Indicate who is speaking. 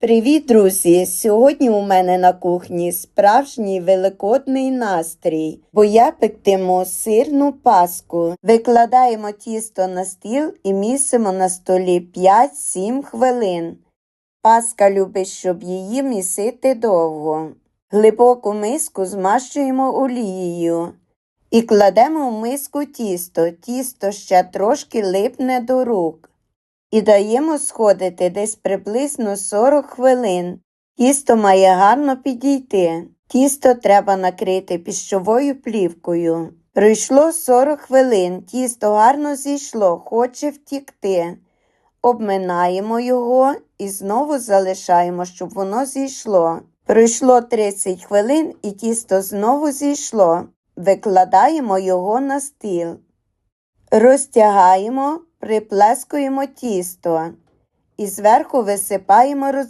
Speaker 1: Привіт, друзі! Сьогодні у мене на кухні справжній великодний настрій, бо я пектиму сирну паску. Викладаємо тісто на стіл і місимо на столі 5-7 хвилин. Паска любить, щоб її місити довго. Глибоку миску змащуємо олією і кладемо в миску тісто. Тісто ще трошки липне до рук. І даємо сходити десь приблизно 40 хвилин. Тісто має гарно підійти. Тісто треба накрити піщовою плівкою. Пройшло 40 хвилин, тісто гарно зійшло, хоче втікти. Обминаємо його і знову залишаємо, щоб воно зійшло. Пройшло 30 хвилин і тісто знову зійшло. Викладаємо його на стіл. Розтягаємо, приплескуємо тісто і зверху висипаємо роз...